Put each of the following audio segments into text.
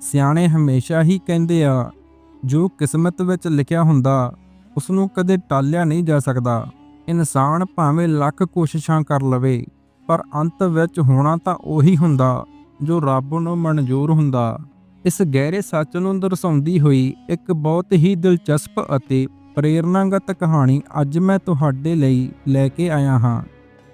ਸਿਆਣੇ ਹਮੇਸ਼ਾ ਹੀ ਕਹਿੰਦੇ ਆ, ਜੋ ਕਿਸਮਤ ਵਿੱਚ ਲਿਖਿਆ ਹੁੰਦਾ ਉਸ ਨੂੰ ਕਦੇ ਟਾਲਿਆ ਨਹੀਂ ਜਾ ਸਕਦਾ। ਇਨਸਾਨ ਭਾਵੇਂ ਲੱਖ ਕੋਸ਼ਿਸ਼ਾਂ ਕਰ ਲਵੇ, ਪਰ ਅੰਤ ਵਿੱਚ ਹੋਣਾ ਤਾਂ ਉਹੀ ਹੁੰਦਾ, ਜੋ ਰੱਬ ਨੂੰ ਮਨਜ਼ੂਰ ਹੁੰਦਾ। ਇਸ ਗਹਿਰੇ ਸੱਚ ਨੂੰ ਦਰਸਾਉਂਦੀ ਹੋਈ ਇੱਕ ਬਹੁਤ ਹੀ ਦਿਲਚਸਪ ਅਤੇ ਪ੍ਰੇਰਨਾਗਤ ਕਹਾਣੀ ਅੱਜ ਮੈਂ ਤੁਹਾਡੇ ਲਈ ਲੈ ਕੇ ਆਇਆ ਹਾਂ।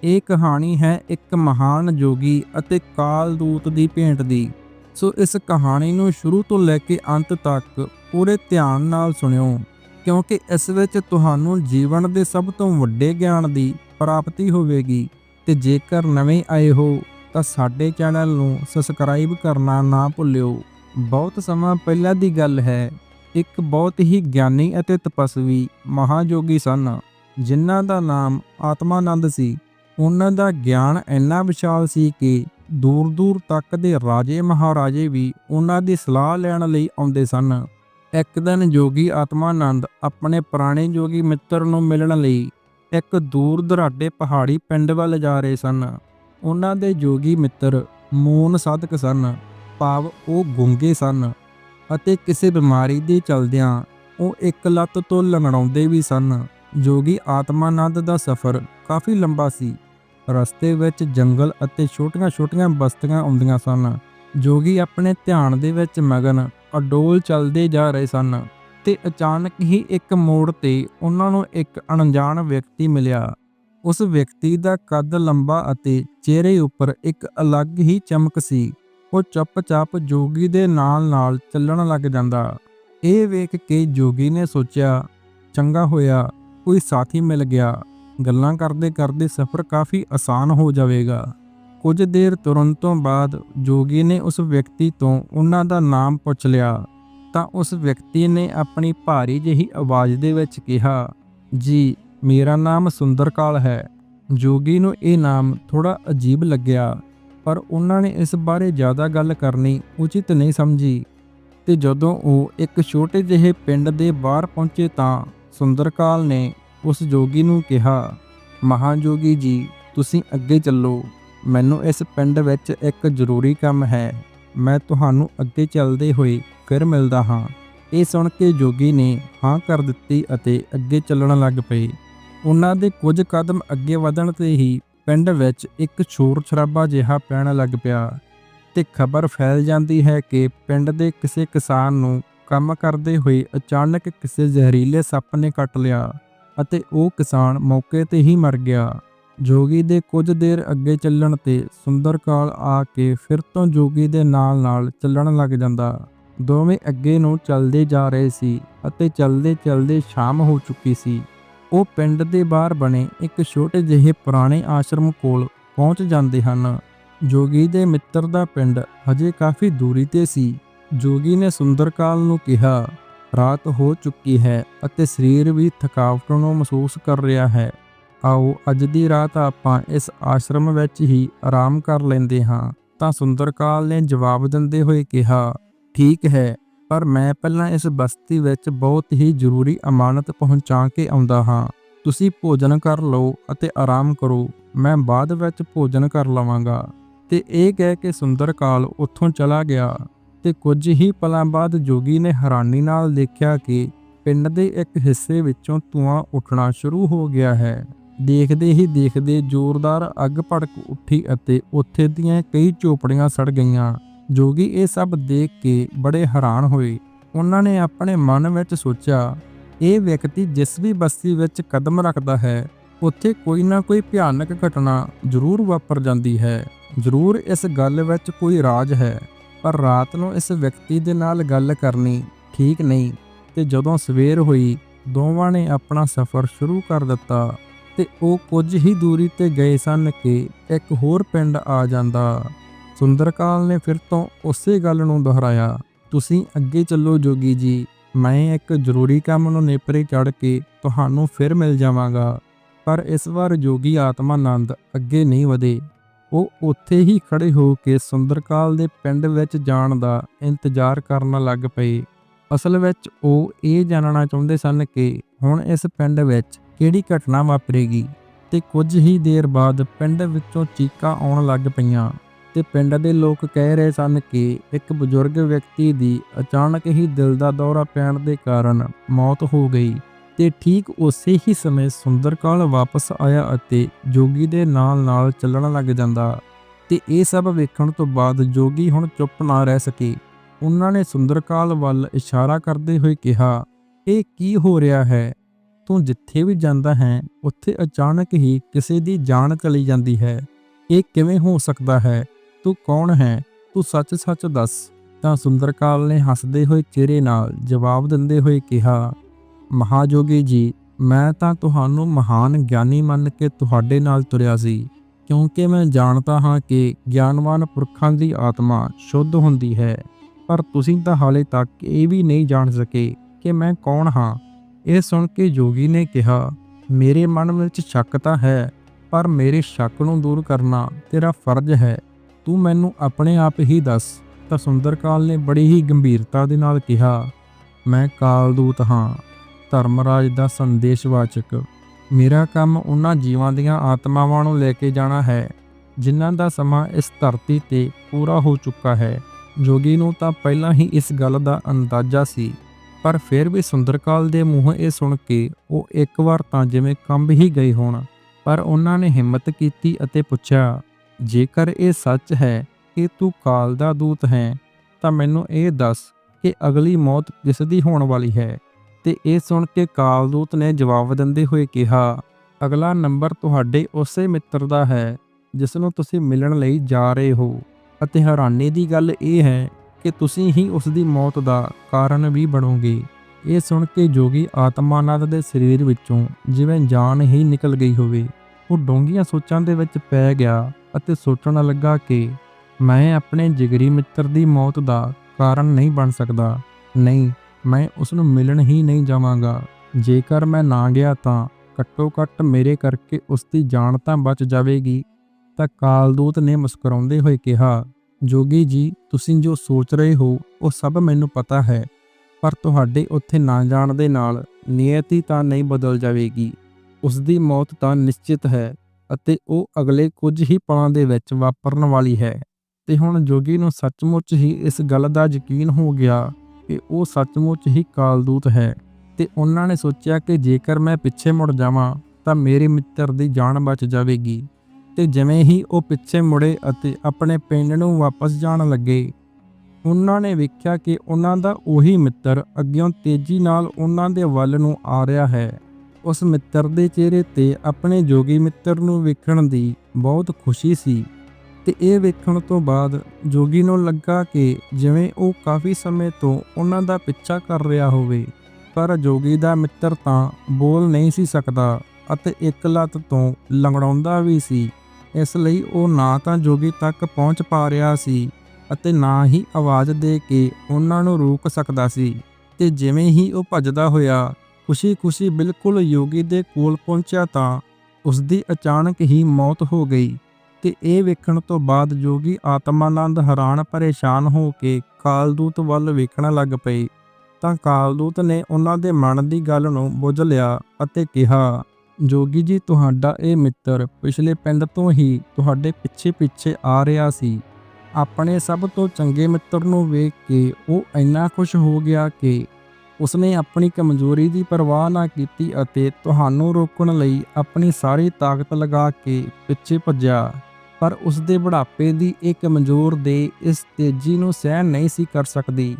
ਇਹ ਕਹਾਣੀ ਹੈ ਇੱਕ ਮਹਾਨ ਜੋਗੀ ਅਤੇ ਕਾਲ ਦੂਤ ਦੀ ਭੇਂਟ ਦੀ। ਸੋ ਇਸ ਕਹਾਣੀ ਨੂੰ ਸ਼ੁਰੂ ਤੋਂ ਲੈ ਕੇ ਅੰਤ ਤੱਕ ਪੂਰੇ ਧਿਆਨ ਨਾਲ ਸੁਣਿਓ, ਕਿਉਂਕਿ ਇਸ ਵਿੱਚ ਤੁਹਾਨੂੰ ਜੀਵਨ ਦੇ ਸਭ ਤੋਂ ਵੱਡੇ ਗਿਆਨ ਦੀ ਪ੍ਰਾਪਤੀ ਹੋਵੇਗੀ। ਤੇ ਜੇਕਰ ਨਵੇਂ ਆਏ ਹੋ, ਤਾਂ ਸਾਡੇ ਚੈਨਲ ਨੂੰ ਸਬਸਕ੍ਰਾਈਬ ਕਰਨਾ ਨਾ ਭੁੱਲਿਓ। ਬਹੁਤ ਸਮਾਂ ਪਹਿਲਾਂ ਦੀ ਗੱਲ ਹੈ, ਇੱਕ ਬਹੁਤ ਹੀ ਗਿਆਨੀ ਅਤੇ ਤਪਸਵੀ ਮਹਾਜੋਗੀ ਸਨ, ਜਿਨ੍ਹਾਂ ਦਾ ਨਾਮ ਆਤਮਾਨੰਦ ਸੀ। ਉਹਨਾਂ ਦਾ ਗਿਆਨ ਇੰਨਾ ਵਿਸ਼ਾਲ ਸੀ ਕਿ ਦੂਰ ਦੂਰ ਤੱਕ ਦੇ ਰਾਜੇ ਮਹਾਰਾਜੇ ਵੀ ਉਹਨਾਂ ਦੀ ਸਲਾਹ ਲੈਣ ਲਈ ਆਉਂਦੇ ਸਨ। ਇੱਕ ਦਿਨ ਜੋਗੀ ਆਤਮਾਨੰਦ ਆਪਣੇ ਪੁਰਾਣੇ ਜੋਗੀ ਮਿੱਤਰ ਨੂੰ ਮਿਲਣ ਲਈ ਇੱਕ ਦੂਰ ਦਰਾਡੇ ਪਹਾੜੀ ਪਿੰਡ ਵੱਲ ਜਾ ਰਹੇ ਸਨ। ਉਹਨਾਂ ਦੇ ਜੋਗੀ ਮਿੱਤਰ ਮੂਨ ਸਾਧਕ ਸਨ, ਭਾਵ ਉਹ ਗੁੰਗੇ ਸਨ ਅਤੇ ਕਿਸੇ ਬਿਮਾਰੀ ਦੇ ਚਲਦਿਆਂ ਉਹ ਇੱਕ ਲੱਤ ਤੋਂ ਲੰਗੜਾਉਂਦੇ ਵੀ ਸਨ। ਜੋਗੀ ਆਤਮਾਨੰਦ ਦਾ ਸਫ਼ਰ ਕਾਫੀ ਲੰਬਾ ਸੀ। ਰਸਤੇ ਵਿੱਚ ਜੰਗਲ ਅਤੇ ਛੋਟੀਆਂ-ਛੋਟੀਆਂ ਬਸਤੀਆਂ ਆਉਂਦੀਆਂ ਸਨ ਜੋਗੀ ਆਪਣੇ ਧਿਆਨ ਦੇ ਵਿੱਚ ਮਗਨ ਅਡੋਲ ਚੱਲਦੇ ਜਾ ਰਹੇ ਸਨ ਤੇ ਅਚਾਨਕ ਹੀ ਇੱਕ ਮੋੜ ਤੇ ਉਹਨਾਂ ਨੂੰ ਇੱਕ ਅਣਜਾਣ ਵਿਅਕਤੀ ਮਿਲਿਆ। ਉਸ ਵਿਅਕਤੀ ਦਾ ਕੱਦ ਲੰਬਾ ਅਤੇ ਚਿਹਰੇ ਉੱਪਰ ਇੱਕ ਅਲੱਗ ਹੀ ਚਮਕ ਸੀ। ਉਹ ਚੁੱਪਚਾਪ ਜੋਗੀ ਦੇ ਨਾਲ-ਨਾਲ ਚੱਲਣ ਲੱਗ ਜਾਂਦਾ। ਇਹ ਵੇਖ ਕੇ ਜੋਗੀ ਨੇ ਸੋਚਿਆ, ਚੰਗਾ ਹੋਇਆ, ਕੋਈ ਸਾਥੀ ਮਿਲ ਗਿਆ। ਗੱਲਾਂ ਕਰਦੇ ਕਰਦੇ ਸਫ਼ਰ ਕਾਫੀ ਆਸਾਨ ਹੋ ਜਾਵੇਗਾ। ਕੁਝ ਦੇਰ ਤੁਰਨ ਤੋਂ ਬਾਅਦ ਜੋਗੀ ਨੇ ਉਸ ਵਿਅਕਤੀ ਤੋਂ ਉਹਨਾਂ ਦਾ ਨਾਮ ਪੁੱਛ ਲਿਆ। ਤਾਂ ਉਸ ਵਿਅਕਤੀ ਨੇ ਆਪਣੀ ਭਾਰੀ ਜਿਹੀ ਆਵਾਜ਼ ਦੇ ਵਿੱਚ ਕਿਹਾ, ਜੀ, ਮੇਰਾ ਨਾਮ ਸੁੰਦਰਕਾਲ ਹੈ। ਜੋਗੀ ਨੂੰ ਇਹ ਨਾਮ ਥੋੜਾ ਅਜੀਬ ਲੱਗਿਆ, ਪਰ ਉਹਨਾਂ ਨੇ ਇਸ ਬਾਰੇ ਜ਼ਿਆਦਾ ਗੱਲ ਕਰਨੀ ਉਚਿਤ ਨਹੀਂ ਸਮਝੀ। ਤੇ ਜਦੋਂ ਉਹ ਇੱਕ ਛੋਟੇ ਜਿਹੇ ਪਿੰਡ ਦੇ ਬਾਹਰ ਪਹੁੰਚੇ ਤਾਂ ਸੁੰਦਰਕਾਲ ਨੇ ਉਸ ਜੋਗੀ ਨੂੰ ਕਿਹਾ, ਮਹਾਜੋਗੀ ਜੀ, ਤੁਸੀਂ ਅੱਗੇ ਚੱਲੋ। ਮੈਨੂੰ ਇਸ ਪਿੰਡ ਵਿੱਚ ਇੱਕ ਜ਼ਰੂਰੀ ਕੰਮ ਹੈ। ਮੈਂ ਤੁਹਾਨੂੰ ਅੱਗੇ ਚੱਲਦੇ ਹੋਏ ਫਿਰ ਮਿਲਦਾ ਹਾਂ। ਇਹ ਸੁਣ ਕੇ ਜੋਗੀ ਨੇ ਹਾਂ ਕਰ ਦਿੱਤੀ ਅਤੇ ਅੱਗੇ ਚੱਲਣ ਲੱਗ ਪਏ। ਉਹਨਾਂ ਦੇ ਕੁਝ ਕਦਮ ਅੱਗੇ ਵਧਣ ਤੇ ਹੀ ਪਿੰਡ ਵਿੱਚ ਇੱਕ ਸ਼ੋਰ ਸ਼ਰਾਬਾ ਜਿਹਾ ਪੈਣ ਲੱਗ ਪਿਆ ਤੇ ਖਬਰ ਫੈਲ ਜਾਂਦੀ ਹੈ ਕਿ ਪਿੰਡ ਦੇ ਕਿਸੇ ਕਿਸਾਨ ਨੂੰ ਕੰਮ ਕਰਦੇ ਹੋਏ ਅਚਾਨਕ ਕਿਸੇ ਜ਼ਹਿਰੀਲੇ ਸੱਪ ਨੇ ਕੱਟ ਲਿਆ। ਅਤੇ ਉਹ ਕਿਸਾਨ ਮੌਕੇ ਤੇ ਹੀ ਮਰ ਗਿਆ। ਜੋਗੀ ਦੇ ਕੁਝ ਦੇਰ ਅੱਗੇ ਚੱਲਣ ਤੇ ਸੁੰਦਰਕਾਲ ਆ ਕੇ ਫਿਰ ਤੋਂ ਜੋਗੀ ਦੇ ਨਾਲ-ਨਾਲ ਚੱਲਣ ਲੱਗ ਜਾਂਦਾ। ਦੋਵੇਂ ਅੱਗੇ ਨੂੰ ਚੱਲਦੇ ਜਾ ਰਹੇ ਸੀ ਅਤੇ ਚੱਲਦੇ-ਚੱਲਦੇ ਸ਼ਾਮ ਹੋ ਚੁੱਕੀ ਸੀ। ਉਹ ਪਿੰਡ ਦੇ ਬਾਹਰ ਬਣੇ ਇੱਕ ਛੋਟੇ ਜਿਹੇ ਪੁਰਾਣੇ ਆਸ਼ਰਮ ਕੋਲ ਪਹੁੰਚ ਜਾਂਦੇ ਹਨ। ਜੋਗੀ ਦੇ ਮਿੱਤਰ ਦਾ ਪਿੰਡ ਹਜੇ ਕਾਫੀ ਦੂਰੀ ਤੇ ਸੀ। ਜੋਗੀ ਨੇ ਸੁੰਦਰਕਾਲ ਨੂੰ ਕਿਹਾ ਰਾਤ ਹੋ ਚੁੱਕੀ ਹੈ ਅਤੇ ਸਰੀਰ ਵੀ ਥਕਾਵਟ ਨੂੰ ਮਹਿਸੂਸ ਕਰ ਰਿਹਾ ਹੈ। ਆਓ, ਅੱਜ ਦੀ ਰਾਤ ਆਪਾਂ ਇਸ ਆਸ਼ਰਮ ਵਿੱਚ ਹੀ ਆਰਾਮ ਕਰ ਲੈਂਦੇ ਹਾਂ, ਤਾਂ ਸੁੰਦਰਕਾਲ ਨੇ ਜਵਾਬ ਦਿੰਦੇ ਹੋਏ ਕਿਹਾ, ਠੀਕ ਹੈ, ਪਰ ਮੈਂ ਪਹਿਲਾਂ ਇਸ ਬਸਤੀ ਵਿੱਚ ਬਹੁਤ ਹੀ ਜ਼ਰੂਰੀ ਅਮਾਨਤ ਪਹੁੰਚਾ ਕੇ ਆਉਂਦਾ ਹਾਂ। ਤੁਸੀਂ ਭੋਜਨ ਕਰ ਲਓ ਅਤੇ ਆਰਾਮ ਕਰੋ, ਮੈਂ ਬਾਅਦ ਵਿੱਚ ਭੋਜਨ ਕਰ ਲਵਾਂਗਾ। ਤੇ ਇਹ ਕਹਿ ਕੇ ਸੁੰਦਰਕਾਲ ਉੱਥੋਂ ਚਲਾ ਗਿਆ। ਅਤੇ ਕੁਝ ਹੀ ਪਲਾਂ ਬਾਅਦ ਜੋਗੀ ਨੇ ਹੈਰਾਨੀ ਨਾਲ ਦੇਖਿਆ ਕਿ ਪਿੰਡ ਦੇ ਇੱਕ ਹਿੱਸੇ ਵਿੱਚੋਂ ਧੂਆਂ ਉੱਠਣਾ ਸ਼ੁਰੂ ਹੋ ਗਿਆ ਹੈ। ਦੇਖਦੇ ਹੀ ਦੇਖਦੇ ਜ਼ੋਰਦਾਰ ਅੱਗ ਭੜਕ ਉੱਠੀ ਅਤੇ ਉੱਥੇ ਦੀਆਂ ਕਈ ਝੋਪੜੀਆਂ ਸੜ ਗਈਆਂ। ਜੋਗੀ ਇਹ ਸਭ ਦੇਖ ਕੇ ਬੜੇ ਹੈਰਾਨ ਹੋਏ। ਉਹਨਾਂ ਨੇ ਆਪਣੇ ਮਨ ਵਿੱਚ ਸੋਚਿਆ, ਇਹ ਵਿਅਕਤੀ ਜਿਸ ਵੀ ਬਸਤੀ ਵਿੱਚ ਕਦਮ ਰੱਖਦਾ ਹੈ, ਉੱਥੇ ਕੋਈ ਨਾ ਕੋਈ ਭਿਆਨਕ ਘਟਨਾ ਜ਼ਰੂਰ ਵਾਪਰ ਜਾਂਦੀ ਹੈ। ਜ਼ਰੂਰ ਇਸ ਗੱਲ ਵਿੱਚ ਕੋਈ ਰਾਜ ਹੈ। ਪਰ ਰਾਤ ਨੂੰ ਇਸ ਵਿਅਕਤੀ ਦੇ ਨਾਲ ਗੱਲ ਕਰਨੀ ਠੀਕ ਨਹੀਂ ਤੇ ਜਦੋਂ ਸਵੇਰ ਹੋਈ, ਦੋਵਾਂ ਨੇ ਆਪਣਾ ਸਫ਼ਰ ਸ਼ੁਰੂ ਕਰ ਦਿੱਤਾ ਤੇ ਉਹ ਕੁਝ ਹੀ ਦੂਰੀ ਤੇ ਗਏ ਸਨ ਕਿ ਇੱਕ ਹੋਰ ਪਿੰਡ ਆ ਜਾਂਦਾ। ਸੁੰਦਰਕਾਲ ਨੇ ਫਿਰ ਤੋਂ ਉਸੇ ਗੱਲ ਨੂੰ ਦੁਹਰਾਇਆ, ਤੁਸੀਂ ਅੱਗੇ ਚੱਲੋ ਜੋਗੀ ਜੀ, ਮੈਂ ਇੱਕ ਜ਼ਰੂਰੀ ਕੰਮ ਨੂੰ ਨੇਪਰੇ ਚੜ ਕੇ ਤੁਹਾਨੂੰ ਫਿਰ ਮਿਲ ਜਾਵਾਂਗਾ। ਪਰ ਇਸ ਵਾਰ ਜੋਗੀ ਆਤਮਾਨੰਦ ਅੱਗੇ ਨਹੀਂ ਵਧੇ। ਉਹ ਉੱਥੇ ਹੀ ਖੜੇ ਹੋ ਕੇ ਸੁੰਦਰਕਾਲ ਦੇ ਪਿੰਡ ਵਿੱਚ ਜਾਣ ਦਾ ਇੰਤਜ਼ਾਰ ਕਰਨ ਲੱਗ ਪਏ। ਅਸਲ ਵਿੱਚ ਉਹ ਇਹ ਜਾਣਨਾ ਚਾਹੁੰਦੇ ਸਨ ਕਿ ਹੁਣ ਇਸ ਪਿੰਡ ਵਿੱਚ ਕਿਹੜੀ ਘਟਨਾ ਵਾਪਰੇਗੀ ਤੇ ਕੁਝ ਹੀ ਦੇਰ ਬਾਅਦ ਪਿੰਡ ਵਿੱਚੋਂ ਚੀਕਾਂ ਆਉਣ ਲੱਗ ਪਈਆਂ ਅਤੇ ਪਿੰਡ ਦੇ ਲੋਕ ਕਹਿ ਰਹੇ ਸਨ ਕਿ ਇੱਕ ਬਜ਼ੁਰਗ ਵਿਅਕਤੀ ਦੀ ਅਚਾਨਕ ਹੀ ਦਿਲ ਦਾ ਦੌਰਾ ਪੈਣ ਦੇ ਕਾਰਨ ਮੌਤ ਹੋ ਗਈ। ਤੇ ਠੀਕ ਉਸੇ ਹੀ ਸਮੇਂ ਸੁੰਦਰਕਾਲ ਵਾਪਸ ਆਇਆ ਅਤੇ ਜੋਗੀ ਦੇ ਨਾਲ-ਨਾਲ ਚੱਲਣ ਲੱਗ ਜਾਂਦਾ ਤੇ ਇਹ ਸਭ ਵੇਖਣ ਤੋਂ ਬਾਅਦ ਜੋਗੀ ਹੁਣ ਚੁੱਪ ਨਾ ਰਹਿ ਸਕੇ। ਉਹਨਾਂ ਨੇ ਸੁੰਦਰਕਾਲ ਵੱਲ ਇਸ਼ਾਰਾ ਕਰਦੇ ਹੋਏ ਕਿਹਾ, ਇਹ ਕੀ ਹੋ ਰਿਹਾ ਹੈ? ਤੂੰ ਜਿੱਥੇ ਵੀ ਜਾਂਦਾ ਹੈ, ਉੱਥੇ ਅਚਾਨਕ ਹੀ ਕਿਸੇ ਦੀ ਜਾਨ ਚਲੀ ਜਾਂਦੀ ਹੈ। ਇਹ ਕਿਵੇਂ ਹੋ ਸਕਦਾ ਹੈ? ਤੂੰ ਕੌਣ ਹੈ? ਤੂੰ ਸੱਚ-ਸੱਚ ਦੱਸ। ਤਾਂ ਸੁੰਦਰਕਾਲ ਨੇ ਹੱਸਦੇ ਹੋਏ ਚਿਹਰੇ ਨਾਲ ਜਵਾਬ ਦਿੰਦੇ ਹੋਏ ਕਿਹਾ ਮਹਾਜੋਗੀ ਜੀ, ਮੈਂ ਤਾਂ ਤੁਹਾਨੂੰ ਮਹਾਨ ਗਿਆਨੀ ਮੰਨ ਕੇ ਤੁਹਾਡੇ ਨਾਲ ਤੁਰਿਆ ਸੀ, ਕਿਉਂਕਿ ਮੈਂ ਜਾਣਦਾ ਹਾਂ ਕਿ ਗਿਆਨਵਾਨ ਪੁਰਖਾਂ ਦੀ ਆਤਮਾ ਸ਼ੁੱਧ ਹੁੰਦੀ ਹੈ। ਪਰ ਤੁਸੀਂ ਤਾਂ ਹਾਲੇ ਤੱਕ ਇਹ ਵੀ ਨਹੀਂ ਜਾਣ ਸਕੇ ਕਿ ਮੈਂ ਕੌਣ ਹਾਂ। ਇਹ ਸੁਣ ਕੇ ਜੋਗੀ ਨੇ ਕਿਹਾ, ਮੇਰੇ ਮਨ ਵਿੱਚ ਸ਼ੱਕ ਤਾਂ ਹੈ, ਪਰ ਮੇਰੇ ਸ਼ੱਕ ਨੂੰ ਦੂਰ ਕਰਨਾ ਤੇਰਾ ਫਰਜ਼ ਹੈ। ਤੂੰ ਮੈਨੂੰ ਆਪਣੇ ਆਪ ਹੀ ਦੱਸ। ਤਾਂ ਸੁੰਦਰਕਾਲ ਨੇ ਬੜੀ ਹੀ ਗੰਭੀਰਤਾ ਦੇ ਨਾਲ ਕਿਹਾ, ਮੈਂ ਕਾਲਦੂਤ ਹਾਂ। ਧਰਮਰਾਜ ਦਾ ਸੰਦੇਸ਼ਵਾਚਕ ਮੇਰਾ ਕੰਮ ਉਹਨਾਂ ਜੀਵਾਂ ਦੀਆਂ ਆਤਮਾਵਾਂ ਨੂੰ ਲੈ ਕੇ ਜਾਣਾ ਹੈ, ਜਿਨ੍ਹਾਂ ਦਾ ਸਮਾਂ ਇਸ ਧਰਤੀ ਤੇ ਪੂਰਾ ਹੋ ਚੁੱਕਾ ਹੈ। ਜੋਗੀ ਨੂੰ ਤਾਂ ਪਹਿਲਾਂ ਹੀ ਇਸ ਗੱਲ ਦਾ ਅੰਦਾਜ਼ਾ ਸੀ, ਪਰ ਫਿਰ ਵੀ ਸੁੰਦਰਕਾਲ ਦੇ ਮੂੰਹ ਇਹ ਸੁਣ ਕੇ ਉਹ ਇੱਕ ਵਾਰ ਤਾਂ ਜਿਵੇਂ ਕੰਬ ਹੀ ਗਏ ਹੋਣ, ਪਰ ਉਹਨਾਂ ਨੇ ਹਿੰਮਤ ਕੀਤੀ ਅਤੇ ਪੁੱਛਿਆ, ਜੇਕਰ ਇਹ ਸੱਚ ਹੈ ਕਿ ਤੂੰ ਕਾਲ ਦਾ ਦੂਤ ਹੈ, ਤਾਂ ਮੈਨੂੰ ਇਹ ਦੱਸ ਕਿ ਅਗਲੀ ਮੌਤ ਕਿਸ ਦੀ ਹੋਣ ਵਾਲੀ ਹੈ? ਤੇ ਇਹ ਸੁਣ ਕੇ ਕਾਲਦੂਤ ਨੇ ਜਵਾਬ ਦਿੰਦੇ ਹੋਏ ਕਿਹਾ, ਅਗਲਾ ਨੰਬਰ ਤੁਹਾਡੇ ਉਸੇ ਮਿੱਤਰ ਦਾ ਹੈ ਜਿਸ ਨੂੰ ਤੁਸੀਂ ਮਿਲਣ ਲਈ ਜਾ ਰਹੇ ਹੋ। ਅਤੇ ਹੈਰਾਨੀ ਦੀ ਗੱਲ ਇਹ ਹੈ ਕਿ ਤੁਸੀਂ ਹੀ ਉਸ ਦੀ ਮੌਤ ਦਾ ਕਾਰਨ ਵੀ ਬਣੋਗੇ ਇਹ ਸੁਣ ਕੇ ਜੋਗੀ ਆਤਮਾਨੰਦ ਦੇ ਸਰੀਰ ਵਿੱਚੋਂ ਜਿਵੇਂ ਜਾਨ ਹੀ ਨਿਕਲ ਗਈ ਹੋਵੇ, ਉਹ ਡੂੰਘੀਆਂ ਸੋਚਾਂ ਦੇ ਵਿੱਚ ਪੈ ਗਿਆ ਅਤੇ ਸੋਚਣ ਲੱਗਾ ਕਿ ਮੈਂ ਆਪਣੇ ਜਿਗਰੀ ਮਿੱਤਰ ਦੀ ਮੌਤ ਦਾ ਕਾਰਨ ਨਹੀਂ ਬਣ ਸਕਦਾ। ਨਹੀਂ ਮੈਂ ਉਸ ਨੂੰ ਮਿਲਣ ਹੀ ਨਹੀਂ ਜਾਵਾਂਗਾ। ਜੇਕਰ ਮੈਂ ਨਾ ਗਿਆ ਤਾਂ ਘੱਟੋ ਘੱਟ ਮੇਰੇ ਕਰਕੇ ਉਸ ਦੀ ਜਾਨ ਤਾਂ ਬਚ ਜਾਵੇਗੀ, ਤਾਂ ਕਾਲਦੂਤ ਨੇ ਮੁਸਕਰਾਉਂਦੇ ਹੋਏ ਕਿਹਾ, ਜੋਗੀ ਜੀ, ਤੁਸੀਂ ਜੋ ਸੋਚ ਰਹੇ ਹੋ, ਉਹ ਸਭ ਮੈਨੂੰ ਪਤਾ ਹੈ, ਪਰ ਤੁਹਾਡੇ ਉੱਥੇ ਨਾ ਜਾਣ ਦੇ ਨਾਲ ਨਿਯਤੀ ਤਾਂ ਨਹੀਂ ਬਦਲ ਜਾਵੇਗੀ। ਉਸ ਦੀ ਮੌਤ ਤਾਂ ਨਿਸ਼ਚਿਤ ਹੈ ਅਤੇ ਉਹ ਅਗਲੇ ਕੁਝ ਹੀ ਪਲਾਂ ਦੇ ਵਿੱਚ ਵਾਪਰਨ ਵਾਲੀ ਹੈ। ਤੇ ਹੁਣ ਜੋਗੀ ਨੂੰ ਸੱਚਮੁੱਚ ਹੀ ਇਸ ਗੱਲ ਦਾ ਯਕੀਨ ਹੋ ਗਿਆ ਕਿ ਉਹ ਸੱਚਮੁੱਚ ਹੀ ਕਾਲਦੂਤ ਹੈ ਤੇ ਉਹਨਾਂ ਨੇ ਸੋਚਿਆ ਕਿ ਜੇਕਰ ਮੈਂ ਪਿੱਛੇ ਮੁੜ ਜਾਵਾਂ, ਤਾਂ ਮੇਰੇ ਮਿੱਤਰ ਦੀ ਜਾਨ ਬਚ ਜਾਵੇਗੀ। ਤੇ ਜਿਵੇਂ ਹੀ ਉਹ ਪਿੱਛੇ ਮੁੜੇ ਅਤੇ ਆਪਣੇ ਪਿੰਡ ਨੂੰ ਵਾਪਸ ਜਾਣ ਲੱਗੇ, ਉਹਨਾਂ ਨੇ ਵੇਖਿਆ ਕਿ ਉਹਨਾਂ ਦਾ ਉਹੀ ਮਿੱਤਰ ਅੱਗਿਓਂ ਤੇਜ਼ੀ ਨਾਲ ਉਹਨਾਂ ਦੇ ਵੱਲ ਨੂੰ ਆ ਰਿਹਾ ਹੈ। ਉਸ ਮਿੱਤਰ ਦੇ ਚਿਹਰੇ ਤੇ ਆਪਣੇ ਜੋਗੀ ਮਿੱਤਰ ਨੂੰ ਵੇਖਣ ਦੀ ਬਹੁਤ ਖੁਸ਼ੀ ਸੀ। ਤੇ ਇਹ ਵੇਖਣ ਤੋਂ ਬਾਅਦ ਜੋਗੀ ਨੂੰ ਲੱਗਾ ਕਿ ਜਿਵੇਂ ਉਹ ਕਾਫੀ ਸਮੇਂ ਤੋਂ ਉਹਨਾਂ ਦਾ ਪਿੱਛਾ ਕਰ ਰਿਹਾ ਹੋਵੇ, ਪਰ ਜੋਗੀ ਦਾ ਮਿੱਤਰ ਤਾਂ ਬੋਲ ਨਹੀਂ ਸੀ ਸਕਦਾ ਅਤੇ ਇੱਕ ਲੱਤ ਤੋਂ ਲੰਗੜਾਉਂਦਾ ਵੀ ਸੀ। ਇਸ ਲਈ ਉਹ ਨਾ ਤਾਂ ਜੋਗੀ ਤੱਕ ਪਹੁੰਚ ਪਾ ਰਿਹਾ ਸੀ ਅਤੇ ਨਾ ਹੀ ਆਵਾਜ਼ ਦੇ ਕੇ ਉਹਨਾਂ ਨੂੰ ਰੋਕ ਸਕਦਾ ਸੀ ਤੇ ਜਿਵੇਂ ਹੀ ਉਹ ਭੱਜਦਾ ਹੋਇਆ, ਖੁਸ਼ੀ-ਖੁਸ਼ੀ ਬਿਲਕੁਲ ਯੋਗੀ ਦੇ ਕੋਲ ਪਹੁੰਚਿਆ ਤਾਂ ਉਸ ਦੀ ਅਚਾਨਕ ਹੀ ਮੌਤ ਹੋ ਗਈ। ਤੇ ਇਹ ਵੇਖਣ ਤੋਂ ਬਾਅਦ ਜੋਗੀ ਆਤਮਾਨੰਦ ਹੈਰਾਨ ਪਰੇਸ਼ਾਨ ਹੋ ਕੇ ਕਾਲਦੂਤ ਵੱਲ ਵੇਖਣ ਲੱਗ ਪਏ ਤਾਂ ਕਾਲਦੂਤ ਨੇ ਉਹਨਾਂ ਦੇ ਮਨ ਦੀ ਗੱਲ ਨੂੰ ਬੁੱਝ ਲਿਆ ਅਤੇ ਕਿਹਾ, ਜੋਗੀ ਜੀ, ਤੁਹਾਡਾ ਇਹ ਮਿੱਤਰ ਪਿਛਲੇ ਪਿੰਡ ਤੋਂ ਹੀ ਤੁਹਾਡੇ ਪਿੱਛੇ-ਪਿੱਛੇ ਆ ਰਿਹਾ ਸੀ। ਆਪਣੇ ਸਭ ਤੋਂ ਚੰਗੇ ਮਿੱਤਰ ਨੂੰ ਵੇਖ ਕੇ ਉਹ ਇੰਨਾ ਖੁਸ਼ ਹੋ ਗਿਆ ਕਿ ਉਸਨੇ ਆਪਣੀ ਕਮਜ਼ੋਰੀ ਦੀ ਪਰਵਾਹ ਨਾ ਕੀਤੀ ਅਤੇ ਤੁਹਾਨੂੰ ਰੋਕਣ ਲਈ ਆਪਣੀ ਸਾਰੀ ਤਾਕਤ ਲਗਾ ਕੇ ਪਿੱਛੇ ਭੱਜਿਆ। ਪਰ ਉਸ ਦੇ ਬੁਢਾਪੇ ਦੀ ਇਹ ਕਮਜ਼ੋਰ ਦੇ ਇਸ ਤੇਜ਼ੀ ਨੂੰ ਸਹਿਣ ਨਹੀਂ ਸੀ ਕਰ ਸਕਦੀ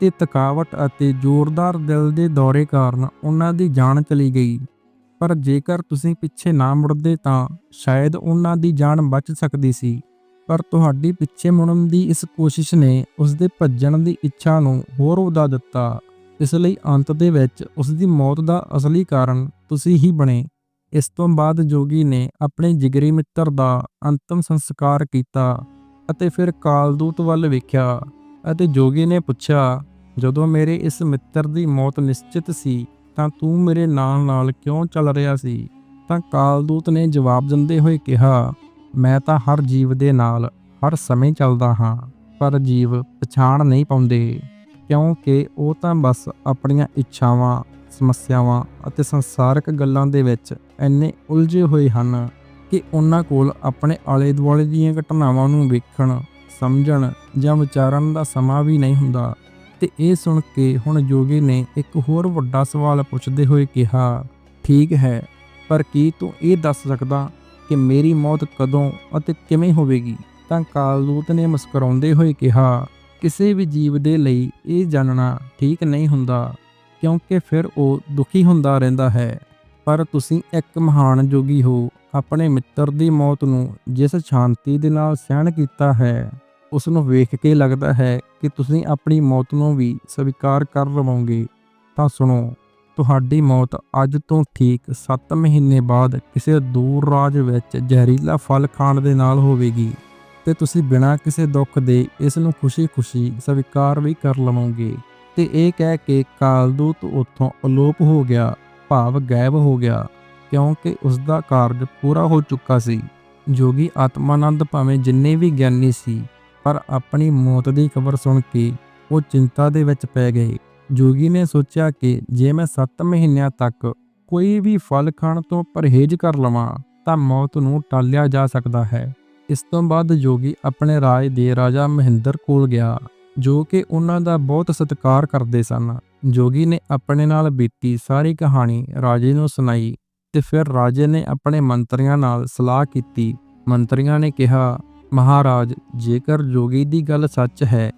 ਤੇ ਥਕਾਵਟ ਅਤੇ ਜ਼ੋਰਦਾਰ ਦਿਲ ਦੇ ਦੌਰੇ ਕਾਰਨ ਉਹਨਾਂ ਦੀ ਜਾਨ ਚਲੀ ਗਈ। ਪਰ ਜੇਕਰ ਤੁਸੀਂ ਪਿੱਛੇ ਨਾ ਮੁੜਦੇ ਤਾਂ ਸ਼ਾਇਦ ਉਹਨਾਂ ਦੀ ਜਾਨ ਬਚ ਸਕਦੀ ਸੀ। ਪਰ ਤੁਹਾਡੀ ਪਿੱਛੇ ਮੁੜਨ ਦੀ ਇਸ ਕੋਸ਼ਿਸ਼ ਨੇ ਉਸ ਦੇ ਭੱਜਣ ਦੀ ਇੱਛਾ ਨੂੰ ਹੋਰ ਵਧਾ ਦਿੱਤਾ। ਇਸ ਲਈ ਅੰਤ ਦੇ ਵਿੱਚ ਉਸ ਦੀ ਮੌਤ ਦਾ ਅਸਲੀ ਕਾਰਨ ਤੁਸੀਂ ਹੀ ਬਣੇ। ਇਸ ਤੋਂ ਬਾਅਦ ਜੋਗੀ ਨੇ ਆਪਣੇ ਜਿਗਰੀ ਮਿੱਤਰ ਦਾ ਅੰਤਮ ਸੰਸਕਾਰ ਕੀਤਾ ਅਤੇ ਫਿਰ ਕਾਲਦੂਤ ਵੱਲ ਵੇਖਿਆ ਅਤੇ ਜੋਗੀ ਨੇ ਪੁੱਛਿਆ, ਜਦੋਂ ਮੇਰੇ ਇਸ ਮਿੱਤਰ ਦੀ ਮੌਤ ਨਿਸ਼ਚਿਤ ਸੀ, ਤਾਂ ਤੂੰ ਮੇਰੇ ਨਾਲ ਨਾਲ ਕਿਉਂ ਚੱਲ ਰਿਹਾ ਸੀ? ਤਾਂ ਕਾਲਦੂਤ ਨੇ ਜਵਾਬ ਦਿੰਦੇ ਹੋਏ ਕਿਹਾ, ਮੈਂ ਤਾਂ ਹਰ ਜੀਵ ਦੇ ਨਾਲ ਹਰ ਸਮੇਂ ਚੱਲਦਾ ਹਾਂ, ਪਰ ਜੀਵ ਪਛਾਣ ਨਹੀਂ ਪਾਉਂਦੇ, ਕਿਉਂਕਿ ਉਹ ਤਾਂ ਬਸ ਆਪਣੀਆਂ ਇੱਛਾਵਾਂ, ਸਮੱਸਿਆਵਾਂ ਅਤੇ ਸੰਸਾਰਕ ਗੱਲਾਂ ਦੇ ਵਿੱਚ ਇੰਨੇ ਉਲਝੇ ਹੋਏ ਹਨ ਕਿ ਉਹਨਾਂ ਕੋਲ ਆਪਣੇ ਆਲੇ ਦੁਆਲੇ ਦੀਆਂ ਘਟਨਾਵਾਂ ਨੂੰ ਵੇਖਣ, ਸਮਝਣ ਜਾਂ ਵਿਚਾਰਨ ਦਾ ਸਮਾਂ ਵੀ ਨਹੀਂ ਹੁੰਦਾ। ਤੇ ਇਹ ਸੁਣ ਕੇ ਹੁਣ ਜੋਗੀ ਨੇ ਇੱਕ ਹੋਰ ਵੱਡਾ ਸਵਾਲ ਪੁੱਛਦੇ ਹੋਏ ਕਿਹਾ, ਠੀਕ ਹੈ, ਪਰ ਕੀ ਤੂੰ ਇਹ ਦੱਸ ਸਕਦਾ ਕਿ ਮੇਰੀ ਮੌਤ ਕਦੋਂ ਅਤੇ ਕਿਵੇਂ ਹੋਵੇਗੀ? ਤਾਂ ਕਾਲਦੂਤ ਨੇ ਮੁਸਕਰਾਉਂਦੇ ਹੋਏ ਕਿਹਾ, ਕਿਸੇ ਵੀ ਜੀਵ ਦੇ ਲਈ ਇਹ ਜਾਣਨਾ ਠੀਕ ਨਹੀਂ ਹੁੰਦਾ, ਕਿਉਂਕਿ ਫਿਰ ਉਹ ਦੁਖੀ ਹੁੰਦਾ ਰਹਿੰਦਾ ਹੈ। ਪਰ ਤੁਸੀਂ ਇੱਕ ਮਹਾਨ ਜੋਗੀ ਹੋ। ਆਪਣੇ ਮਿੱਤਰ ਦੀ ਮੌਤ ਨੂੰ ਜਿਸ ਸ਼ਾਂਤੀ ਦੇ ਨਾਲ ਸਹਿਣ ਕੀਤਾ ਹੈ ਉਸ ਨੂੰ ਵੇਖ ਕੇ ਲੱਗਦਾ ਹੈ ਕਿ ਤੁਸੀਂ ਆਪਣੀ ਮੌਤ ਨੂੰ ਵੀ ਸਵੀਕਾਰ ਕਰ ਲਵੋਗੇ। ਤਾਂ ਸੁਣੋ, ਤੁਹਾਡੀ ਮੌਤ ਅੱਜ ਤੋਂ ਠੀਕ 7 ਮਹੀਨੇ ਬਾਅਦ ਕਿਸੇ ਦੂਰ ਰਾਜ ਵਿੱਚ ਜ਼ਹਿਰੀਲਾ ਫਲ ਖਾਣ ਦੇ ਨਾਲ ਹੋਵੇਗੀ ਤੇ ਤੁਸੀਂ ਬਿਨਾਂ ਕਿਸੇ ਦੁੱਖ ਦੇ ਇਸ ਨੂੰ ਖੁਸ਼ੀ-ਖੁਸ਼ੀ ਸਵੀਕਾਰ ਵੀ ਕਰ ਲਵੋਗੇ। ਤੇ ਇਹ ਕਹਿ ਕੇ ਕਾਲਦੂਤ ਉੱਥੋਂ ਅਲੋਪ ਹੋ ਗਿਆ ਭਾਵ ਗਾਇਬ ਹੋ ਗਿਆ, ਕਿਉਂਕਿ ਉਸ ਦਾ ਕਾਰਜ ਪੂਰਾ ਹੋ ਚੁੱਕਾ ਸੀ। ਜੋਗੀ ਆਤਮਾਨੰਦ ਭਾਵੇਂ ਜਿੰਨੇ ਵੀ ਗਿਆਨੀ ਸੀ, ਪਰ ਆਪਣੀ ਮੌਤ ਦੀ ਖਬਰ ਸੁਣ ਕੇ ਉਹ ਚਿੰਤਾ ਦੇ ਵਿੱਚ ਪੈ ਗਏ। ਜੋਗੀ ਨੇ ਸੋਚਿਆ ਕਿ ਜੇ ਮੈਂ 7 ਮਹੀਨਿਆਂ ਤੱਕ ਕੋਈ ਵੀ ਫਲ ਖਾਣ ਤੋਂ ਪਰਹੇਜ਼ ਕਰ ਲਵਾਂ, ਤਾਂ ਮੌਤ ਨੂੰ ਟਾਲਿਆ ਜਾ ਸਕਦਾ ਹੈ। ਇਸ ਤੋਂ ਬਾਅਦ ਜੋਗੀ ਆਪਣੇ ਰਾਜ ਦੇ ਰਾਜਾ ਮਹਿੰਦਰ ਕੋਲ ਗਿਆ, ਜੋ ਕਿ ਉਹਨਾਂ ਦਾ ਬਹੁਤ ਸਤਿਕਾਰ ਕਰਦੇ ਸਨ। ਜੋਗੀ ਨੇ ਆਪਣੇ ਨਾਲ ਬੀਤੀ ਸਾਰੀ ਕਹਾਣੀ ਰਾਜੇ ਨੂੰ ਸੁਣਾਈ ਤੇ ਫਿਰ ਰਾਜੇ ਨੇ ਆਪਣੇ ਮੰਤਰੀਆਂ ਨਾਲ ਸਲਾਹ ਕੀਤੀ। ਮੰਤਰੀਆਂ ਨੇ ਕਿਹਾ, ਮਹਾਰਾਜ, ਜੇਕਰ ਜੋਗੀ ਦੀ ਗੱਲ ਸੱਚ ਹੈ,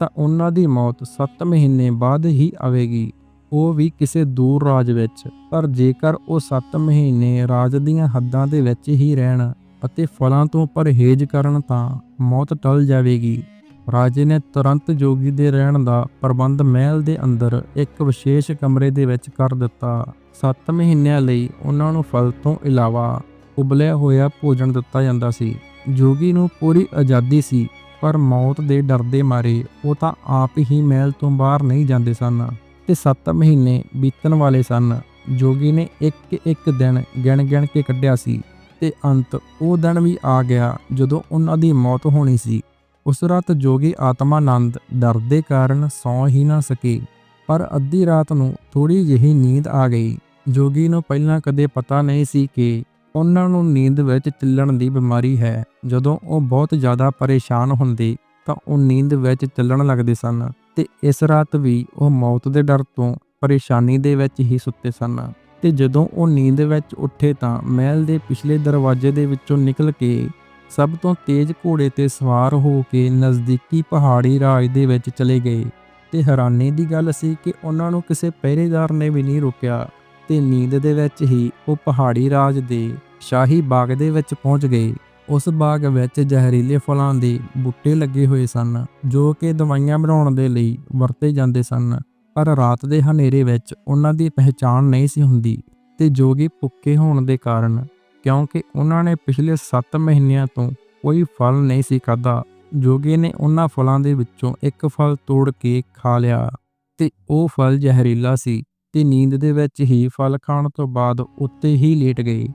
ਤਾਂ ਉਹਨਾਂ ਦੀ ਮੌਤ 7 ਮਹੀਨੇ ਬਾਅਦ ਹੀ ਆਵੇਗੀ। ਉਹ ਵੀ ਕਿਸੇ ਦੂਰ ਰਾਜ ਵਿੱਚ, ਪਰ ਜੇਕਰ ਉਹ 7 ਮਹੀਨੇ ਰਾਜ ਦੀਆਂ ਹੱਦਾਂ ਦੇ ਵਿੱਚ ਹੀ ਰਹਿਣ ਅਤੇ ਫਲਾਂ ਤੋਂ ਪਰਹੇਜ਼ ਕਰਨ ਤਾਂ ਮੌਤ ਟਲ ਜਾਵੇਗੀ। ਰਾਜੇ ਨੇ ਤੁਰੰਤ ਜੋਗੀ ਦੇ ਰਹਿਣ ਦਾ ਪ੍ਰਬੰਧ ਮਹਿਲ ਦੇ ਅੰਦਰ ਇੱਕ ਵਿਸ਼ੇਸ਼ ਕਮਰੇ ਦੇ ਵਿੱਚ ਕਰ ਦਿੱਤਾ। 7 ਮਹੀਨਿਆਂ ਲਈ ਉਹਨਾਂ ਨੂੰ ਫਲ ਤੋਂ ਇਲਾਵਾ ਉਬਲਿਆ ਹੋਇਆ ਭੋਜਨ ਦਿੱਤਾ ਜਾਂਦਾ ਸੀ। ਜੋਗੀ ਨੂੰ ਪੂਰੀ ਆਜ਼ਾਦੀ ਸੀ, ਪਰ ਮੌਤ ਦੇ ਡਰ ਦੇ ਮਾਰੇ ਉਹ ਤਾਂ ਆਪ ਹੀ ਮਹਿਲ ਤੋਂ ਬਾਹਰ ਨਹੀਂ ਜਾਂਦੇ ਸਨ ਤੇ 7 ਮਹੀਨੇ ਬੀਤਣ ਵਾਲੇ ਸਨ। ਜੋਗੀ ਨੇ ਇੱਕ ਇੱਕ ਦਿਨ ਗਿਣ ਗਿਣ ਕੇ ਕੱਢਿਆ ਸੀ ਤੇ ਅੰਤ ਉਹ ਦਿਨ ਵੀ ਆ ਗਿਆ ਜਦੋਂ ਉਹਨਾਂ ਦੀ ਮੌਤ ਹੋਣੀ ਸੀ। ਉਸ ਰਾਤ ਜੋਗੀ ਆਤਮਾਨੰਦ ਡਰ ਦੇ ਕਾਰਨ ਸੌਂ ਹੀ ਨਾ ਸਕੇ, ਪਰ ਅੱਧੀ ਰਾਤ ਨੂੰ ਥੋੜੀ ਜਿਹੀ ਨੀਂਦ ਆ ਗਈ। ਜੋਗੀ ਨੂੰ ਪਹਿਲਾਂ ਕਦੇ ਪਤਾ ਨਹੀਂ ਸੀ ਕਿ ਉਹਨਾਂ ਨੂੰ ਨੀਂਦ ਵਿੱਚ ਚੱਲਣ ਦੀ ਬਿਮਾਰੀ ਹੈ। ਜਦੋਂ ਉਹ ਬਹੁਤ ਜ਼ਿਆਦਾ ਪਰੇਸ਼ਾਨ ਹੁੰਦੇ, ਤਾਂ ਉਹ ਨੀਂਦ ਵਿੱਚ ਚੱਲਣ ਲੱਗਦੇ ਸਨ ਤੇ ਇਸ ਰਾਤ ਵੀ ਉਹ ਮੌਤ ਦੇ ਡਰ ਤੋਂ ਪਰੇਸ਼ਾਨੀ ਦੇ ਵਿੱਚ ਹੀ ਸੁੱਤੇ ਸਨ। ਤੇ ਜਦੋਂ ਉਹ ਨੀਂਦ ਵਿੱਚ ਉੱਠੇ ਤਾਂ ਮਹਿਲ ਦੇ ਪਿਛਲੇ ਦਰਵਾਜ਼ੇ ਦੇ ਵਿੱਚੋਂ ਨਿਕਲ ਕੇ ਸਭ ਤੋਂ ਤੇਜ਼ ਘੋੜੇ ਤੇ ਸਵਾਰ ਹੋ ਕੇ ਨਜ਼ਦੀਕੀ ਪਹਾੜੀ ਰਾਜ ਦੇ ਵਿੱਚ ਚਲੇ ਗਏ ਤੇ ਹੈਰਾਨੀ ਦੀ ਗੱਲ ਸੀ ਕਿ ਉਹਨਾਂ ਨੂੰ ਕਿਸੇ ਪਹਿਰੇਦਾਰ ਨੇ ਵੀ ਨਹੀਂ ਰੋਕਿਆ ਤੇ ਨੀਂਦ ਦੇ ਵਿੱਚ ਹੀ ਉਹ ਪਹਾੜੀ ਰਾਜ ਦੇ ਸ਼ਾਹੀ ਬਾਗ ਦੇ ਵਿੱਚ ਪਹੁੰਚ ਗਏ। ਉਸ ਬਾਗ ਵਿੱਚ ਜ਼ਹਿਰੀਲੇ ਫਲਾਂ ਦੇ ਬੂਟੇ ਲੱਗੇ ਹੋਏ ਸਨ, ਜੋ ਕਿ ਦਵਾਈਆਂ ਬਣਾਉਣ ਦੇ ਲਈ ਵਰਤੇ ਜਾਂਦੇ ਸਨ, ਪਰ ਰਾਤ ਦੇ ਹਨੇਰੇ ਵਿੱਚ ਉਹਨਾਂ ਦੀ ਪਹਿਚਾਣ ਨਹੀਂ ਸੀ ਹੁੰਦੀ ਤੇ ਜੋਗੀ ਭੁੱਖੇ ਹੋਣ ਦੇ ਕਾਰਨ ਕਿਉਂਕਿ ਉਹਨਾਂ ਨੇ ਪਿਛਲੇ 7 ਮਹੀਨਿਆਂ ਤੋਂ ਕੋਈ ਫਲ ਨਹੀਂ ਸੀ ਖਾਧਾ। ਜੋਗੀ ਨੇ ਉਹਨਾਂ ਫਲਾਂ ਦੇ ਵਿੱਚੋਂ ਇੱਕ ਫਲ ਤੋੜ ਕੇ ਖਾ ਲਿਆ ਤੇ ਉਹ ਫਲ ਜ਼ਹਿਰੀਲਾ ਸੀ ਤੇ ਨੀਂਦ ਦੇ ਵਿੱਚ ਹੀ ਫਲ ਖਾਣ ਤੋਂ ਬਾਅਦ ਉੱਤੇ ਹੀ ਲੇਟ ਗਏ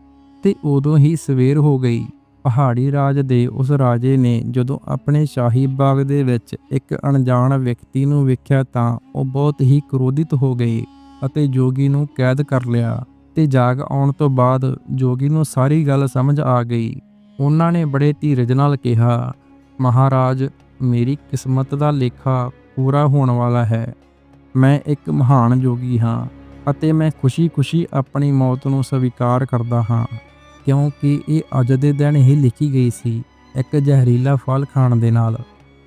ਤੇ ਉਦੋਂ ਹੀ ਸਵੇਰ ਹੋ ਗਈ। ਪਹਾੜੀ ਰਾਜ ਦੇ ਉਸ ਰਾਜੇ ਨੇ ਜਦੋਂ ਆਪਣੇ ਸ਼ਾਹੀ ਬਾਗ ਦੇ ਵਿੱਚ ਇੱਕ ਅਣਜਾਣ ਵਿਅਕਤੀ ਨੂੰ ਵੇਖਿਆ ਤਾਂ ਉਹ ਬਹੁਤ ਹੀ ਕ੍ਰੋਧਿਤ ਹੋ ਗਏ ਅਤੇ ਜੋਗੀ ਨੂੰ ਕੈਦ ਕਰ ਲਿਆ। ਤੇ ਜਾਗ ਆਉਣ ਤੋਂ ਬਾਅਦ ਜੋਗੀ ਨੂੰ ਸਾਰੀ ਗੱਲ ਸਮਝ ਆ ਗਈ। ਉਹਨਾਂ ਨੇ ਬੜੇ ਧੀਰਜ ਨਾਲ ਕਿਹਾ, ਮਹਾਰਾਜ, ਮੇਰੀ ਕਿਸਮਤ ਦਾ ਲੇਖਾ ਪੂਰਾ ਹੋਣ ਵਾਲਾ ਹੈ। ਮੈਂ ਇੱਕ ਮਹਾਨ ਜੋਗੀ ਹਾਂ ਅਤੇ ਮੈਂ ਖੁਸ਼ੀ-ਖੁਸ਼ੀ ਆਪਣੀ ਮੌਤ ਨੂੰ ਸਵੀਕਾਰ ਕਰਦਾ ਹਾਂ, ਕਿਉਂਕਿ ਇਹ ਅੱਜ ਦੇ ਦਿਨ ਹੀ ਲਿਖੀ ਗਈ ਸੀ ਇੱਕ ਜ਼ਹਿਰੀਲਾ ਫਲ ਖਾਣ ਦੇ ਨਾਲ।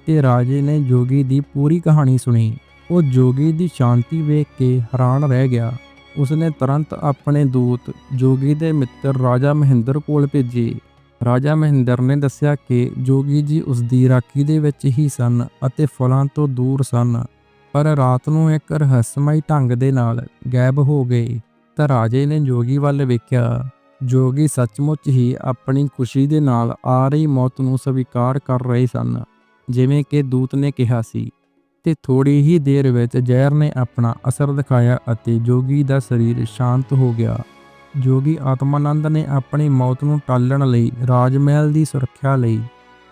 ਤੇ ਰਾਜੇ ਨੇ ਜੋਗੀ ਦੀ ਪੂਰੀ ਕਹਾਣੀ ਸੁਣੀ। ਉਹ ਜੋਗੀ ਦੀ ਸ਼ਾਂਤੀ ਵੇਖ ਕੇ ਹੈਰਾਨ ਰਹਿ ਗਿਆ। ਉਸਨੇ ਤੁਰੰਤ ਆਪਣੇ ਦੂਤ ਜੋਗੀ ਦੇ ਮਿੱਤਰ ਰਾਜਾ ਮਹਿੰਦਰ ਕੋਲ ਭੇਜੇ। ਰਾਜਾ ਮਹਿੰਦਰ ਨੇ ਦੱਸਿਆ ਕਿ ਜੋਗੀ ਜੀ ਉਸ ਦੀ ਰਾਖੀ ਦੇ ਵਿੱਚ ਹੀ ਸਨ ਅਤੇ ਫਲਾਂ ਤੋਂ ਦੂਰ ਸਨ, ਪਰ ਰਾਤ ਨੂੰ ਇੱਕ ਰਹੱਸਮਈ ਢੰਗ ਦੇ ਨਾਲ ਗਾਇਬ ਹੋ ਗਏ। ਤਾਂ ਰਾਜੇ ਨੇ ਜੋਗੀ ਵੱਲ ਵੇਖਿਆ। ਜੋਗੀ ਸੱਚਮੁੱਚ ਹੀ ਆਪਣੀ ਖੁਸ਼ੀ ਦੇ ਨਾਲ ਆ ਰਹੀ ਮੌਤ ਨੂੰ ਸਵੀਕਾਰ ਕਰ ਰਹੇ ਸਨ, ਜਿਵੇਂ ਕਿ ਦੂਤ ਨੇ ਕਿਹਾ ਸੀ। ਤੇ ਥੋੜੀ ਹੀ ਦੇਰ ਵਿੱਚ ਜ਼ਹਿਰ ਨੇ ਆਪਣਾ ਅਸਰ ਦਿਖਾਇਆ ਅਤੇ ਜੋਗੀ ਦਾ ਸਰੀਰ ਸ਼ਾਂਤ ਹੋ ਗਿਆ। ਜੋਗੀ ਆਤਮਾਨੰਦ ਨੇ ਆਪਣੀ ਮੌਤ ਨੂੰ ਟਾਲਣ ਲਈ ਰਾਜ ਮਹਿਲ ਦੀ ਸੁਰੱਖਿਆ ਲਈ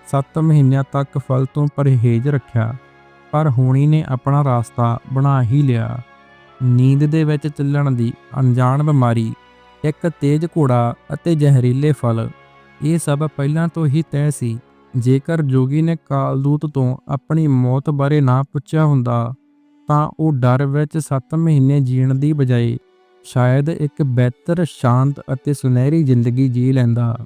7 ਮਹੀਨਿਆਂ ਤੱਕ ਫਲ ਤੋਂ ਪਰਹੇਜ਼ ਰੱਖਿਆ, ਪਰ ਹੋਣੀ ਨੇ ਆਪਣਾ ਰਾਸਤਾ ਬਣਾ ਹੀ ਲਿਆ। ਨੀਂਦ ਦੇ ਵਿੱਚ ਚੱਲਣ ਦੀ ਅਣਜਾਣ ਬਿਮਾਰੀ, ਇੱਕ ਤੇਜ਼ ਘੋੜਾ ਅਤੇ ਜ਼ਹਿਰੀਲੇ ਫਲ, ਇਹ ਸਭ ਪਹਿਲਾਂ ਤੋਂ ਹੀ ਤੈਅ ਸੀ। ਜੇਕਰ ਜੋਗੀ ਨੇ ਕਾਲਦੂਤ ਤੋਂ ਆਪਣੀ ਮੌਤ ਬਾਰੇ ਨਾ ਪੁੱਛਿਆ ਹੁੰਦਾ, ਤਾਂ ਉਹ ਡਰ ਵਿੱਚ 7 ਮਹੀਨੇ ਜੀਣ ਦੀ ਬਜਾਏ ਸ਼ਾਇਦ ਇੱਕ ਬਿਹਤਰ, ਸ਼ਾਂਤ ਅਤੇ ਸੁਨਹਿਰੀ ਜ਼ਿੰਦਗੀ ਜੀ ਲੈਂਦਾ।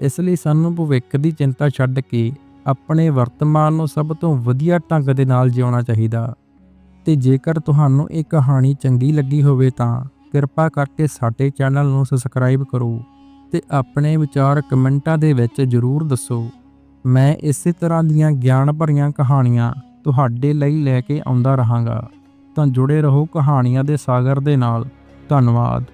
ਇਸ ਲਈ ਸਾਨੂੰ ਭਵਿੱਖ ਦੀ ਚਿੰਤਾ ਛੱਡ ਕੇ ਆਪਣੇ ਵਰਤਮਾਨ ਨੂੰ ਸਭ ਤੋਂ ਵਧੀਆ ਢੰਗ ਦੇ ਨਾਲ ਜਿਉਣਾ ਚਾਹੀਦਾ। ਤੇ ਜੇਕਰ ਤੁਹਾਨੂੰ ਇਹ ਕਹਾਣੀ ਚੰਗੀ ਲੱਗੀ ਹੋਵੇ ਤਾਂ ਕਿਰਪਾ ਕਰਕੇ ਸਾਡੇ ਚੈਨਲ ਨੂੰ ਸਬਸਕ੍ਰਾਈਬ ਕਰੋ ਤੇ ਆਪਣੇ ਵਿਚਾਰ ਕਮੈਂਟਾਂ ਦੇ ਵਿੱਚ ਜ਼ਰੂਰ ਦੱਸੋ। ਮੈਂ ਇਸੇ ਤਰ੍ਹਾਂ ਦੀਆਂ ਗਿਆਨ ਭਰੀਆਂ ਕਹਾਣੀਆਂ ਤੁਹਾਡੇ ਲਈ ਲੈ ਕੇ ਆਉਂਦਾ ਰਹਾਂਗਾ। ਤਾਂ ਜੁੜੇ ਰਹੋ ਕਹਾਣੀਆਂ ਦੇ ਸਾਗਰ ਦੇ ਨਾਲ। ਧੰਨਵਾਦ।